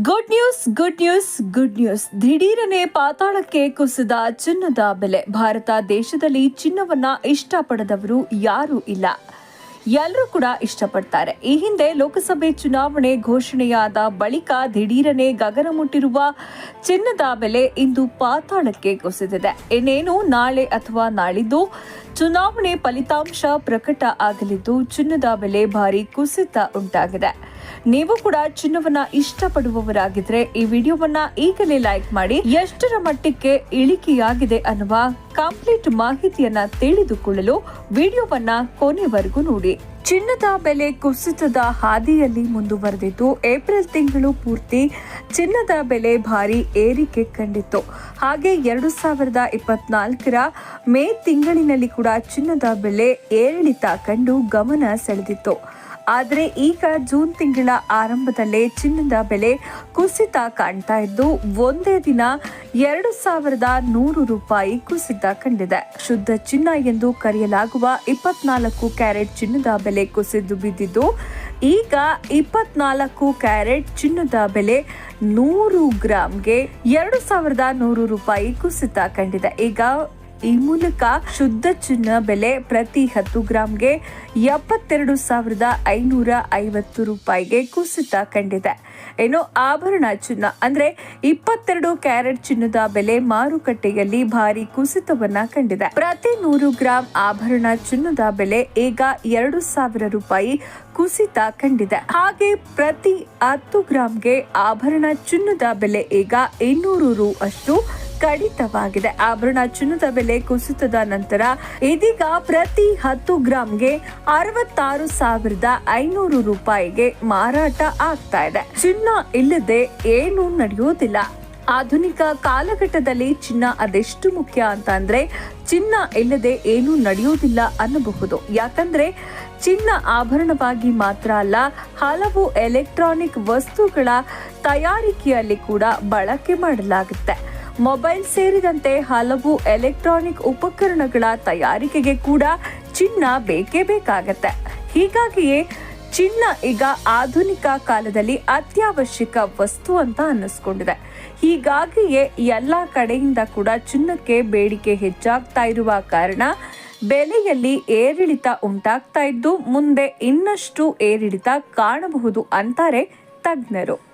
Good news good news good news ದಿಢೀರನೆ ಪಾತಾಳಕ್ಕೆ ಕುಸಿದ ಚಿನ್ನದ ಬೆಲೆ. ಭಾರತ ದೇಶದಲ್ಲಿ ಚಿನ್ನವನ್ನ ಇಷ್ಟಪಡದವರು ಯಾರೂ ಇಲ್ಲ. ಎಲ್ಲರೂ ಕೂಡ ಇಷ್ಟಪಡ್ತಾರೆ. ಈ ಹಿಂದೆ ಲೋಕಸಭೆ ಚುನಾವಣೆ ಘೋಷಣೆಯಾದ ಬಳಿಕ ದಿಢೀರನೆ ಗಗನ ಮುಟ್ಟಿರುವ ಚಿನ್ನದ ಬೆಲೆ ಇಂದು ಪಾತಾಳಕ್ಕೆ ಕುಸಿದಿದೆ. ಇನ್ನೇನು ನಾಳೆ ಅಥವಾ ನಾಳಿದ್ದು ಚುನಾವಣೆ ಫಲಿತಾಂಶ ಪ್ರಕಟ ಆಗಲಿದ್ದು ಚಿನ್ನದ ಬೆಲೆ ಭಾರಿ ಕುಸಿತ ಉಂಟಾಗಿದೆ. ನೀವು ಕೂಡ ಚಿನ್ನವನ್ನ ಇಷ್ಟಪಡುವವರಾಗಿದ್ರೆ ಈ ವಿಡಿಯೋವನ್ನ ಈಗಲೇ ಲೈಕ್ ಮಾಡಿ ಎಷ್ಟರ ಮಟ್ಟಕ್ಕೆ ಇಳಿಕೆಯಾಗಿದೆ ಅನ್ನುವ ಕಂಪ್ಲೀಟ್ ಮಾಹಿತಿಯನ್ನ ತಿಳಿದುಕೊಳ್ಳಲು ವಿಡಿಯೋವನ್ನ ಕೊನೆವರೆಗೂ ನೋಡಿ. ಚಿನ್ನದ ಬೆಲೆ ಕುಸಿತದ ಹಾದಿಯಲ್ಲಿ ಮುಂದುವರೆದಿದ್ದು ಏಪ್ರಿಲ್ ತಿಂಗಳು ಪೂರ್ತಿ ಚಿನ್ನದ ಬೆಲೆ ಭಾರಿ ಏರಿಕೆ ಕಂಡಿತ್ತು. ಹಾಗೆ ಎರಡು ಸಾವಿರದ ಇಪ್ಪತ್ನಾಲ್ಕರ ಮೇ ತಿಂಗಳಿನಲ್ಲಿ ಕೂಡ ಚಿನ್ನದ ಬೆಲೆ ಏರಿಳಿತ ಕಂಡು ಗಮನ ಸೆಳೆದಿತ್ತು. ಆದರೆ ಈಗ ಜೂನ್ ತಿಂಗಳ ಆರಂಭದಲ್ಲೇ ಚಿನ್ನದ ಬೆಲೆ ಕುಸಿತ ಕಾಣ್ತಾ ಇದ್ದು, ಒಂದೇ ದಿನ ಎರಡು ಸಾವಿರದ ನೂರು ರೂಪಾಯಿ ಕುಸಿತ ಕಂಡಿದೆ. ಶುದ್ಧ ಚಿನ್ನ ಎಂದು ಕರೆಯಲಾಗುವ ಇಪ್ಪತ್ನಾಲ್ಕು ಕ್ಯಾರೆಟ್ ಚಿನ್ನದ ಬೆಲೆ ಕುಸಿದು ಬಿದ್ದಿದ್ದು, ಈಗ ಇಪ್ಪತ್ನಾಲ್ಕು ಕ್ಯಾರೆಟ್ ಚಿನ್ನದ ಬೆಲೆ ನೂರು ಗ್ರಾಮ್ಗೆ ಎರಡು ಸಾವಿರದ ನೂರು ರೂಪಾಯಿ ಕುಸಿತ ಕಂಡಿದೆ. ಈಗ ಈ ಮೂಲಕ ಶುದ್ಧ ಚಿನ್ನ ಬೆಲೆ ಪ್ರತಿ ಹತ್ತು ಗ್ರಾಂಗೆ ಎಪ್ಪತ್ತೆರಡು ಸಾವಿರದ ಐನೂರ ಐವತ್ತು ರೂಪಾಯಿಗೆ ಕುಸಿತ ಕಂಡಿದೆ. ಏನು ಆಭರಣ ಚಿನ್ನ ಅಂದ್ರೆ ಇಪ್ಪತ್ತೆರಡು ಕ್ಯಾರೆಟ್ ಚಿನ್ನದ ಬೆಲೆ ಮಾರುಕಟ್ಟೆಯಲ್ಲಿ ಭಾರಿ ಕುಸಿತವನ್ನ ಕಂಡಿದೆ. ಪ್ರತಿ ನೂರು ಗ್ರಾಂ ಆಭರಣ ಚಿನ್ನದ ಬೆಲೆ ಈಗ ಎರಡು ಸಾವಿರ ರೂಪಾಯಿ ಕುಸಿತ ಕಂಡಿದೆ. ಹಾಗೆ ಪ್ರತಿ ಹತ್ತು ಗ್ರಾಂಗೆ ಆಭರಣ ಚಿನ್ನದ ಬೆಲೆ ಈಗ ಇನ್ನೂರು ರು ಅಷ್ಟು ಕಡಿತವಾಗಿದೆ. ಆಭರಣ ಚಿನ್ನದ ಬೆಲೆ ಕುಸಿತದ ನಂತರ ಇದೀಗ ಪ್ರತಿ ಹತ್ತು ಗ್ರಾಂಗೆ ಅರವತ್ತಾರು ಸಾವಿರದ ಐನೂರು ರೂಪಾಯಿಗೆ ಮಾರಾಟ ಆಗ್ತಾ ಇದೆ. ಚಿನ್ನ ಇಲ್ಲದೆ ಏನು ನಡೆಯುವುದಿಲ್ಲ. ಆಧುನಿಕ ಕಾಲಘಟ್ಟದಲ್ಲಿ ಚಿನ್ನ ಅದೆಷ್ಟು ಮುಖ್ಯ ಅಂತ ಅಂದ್ರೆ ಚಿನ್ನ ಇಲ್ಲದೆ ಏನು ನಡೆಯುವುದಿಲ್ಲ ಅನ್ನಬಹುದು. ಯಾಕಂದ್ರೆ ಚಿನ್ನ ಆಭರಣವಾಗಿ ಮಾತ್ರ ಅಲ್ಲ, ಹಲವು ಎಲೆಕ್ಟ್ರಾನಿಕ್ ವಸ್ತುಗಳ ತಯಾರಿಕೆಯಲ್ಲಿ ಕೂಡ ಬಳಕೆ ಮಾಡಲಾಗುತ್ತೆ. ಮೊಬೈಲ್ ಸೇರಿದಂತೆ ಹಲವು ಎಲೆಕ್ಟ್ರಾನಿಕ್ ಉಪಕರಣಗಳ ತಯಾರಿಕೆಗೆ ಕೂಡ ಚಿನ್ನ ಬೇಕೇ ಬೇಕಾಗತ್ತೆ. ಹೀಗಾಗಿಯೇ ಚಿನ್ನ ಈಗ ಆಧುನಿಕ ಕಾಲದಲ್ಲಿ ಅತ್ಯವಶ್ಯಕ ವಸ್ತು ಅಂತ ಅನ್ನಿಸ್ಕೊಂಡಿದೆ. ಹೀಗಾಗಿಯೇ ಎಲ್ಲ ಕಡೆಯಿಂದ ಕೂಡ ಚಿನ್ನಕ್ಕೆ ಬೇಡಿಕೆ ಹೆಚ್ಚಾಗ್ತಾ ಇರುವ ಕಾರಣ ಬೆಲೆಯಲ್ಲಿ ಏರಿಳಿತ ಉಂಟಾಗ್ತಾ ಇದ್ದು, ಮುಂದೆ ಇನ್ನಷ್ಟು ಏರಿಳಿತ ಕಾಣಬಹುದು ಅಂತಾರೆ ತಜ್ಞರು.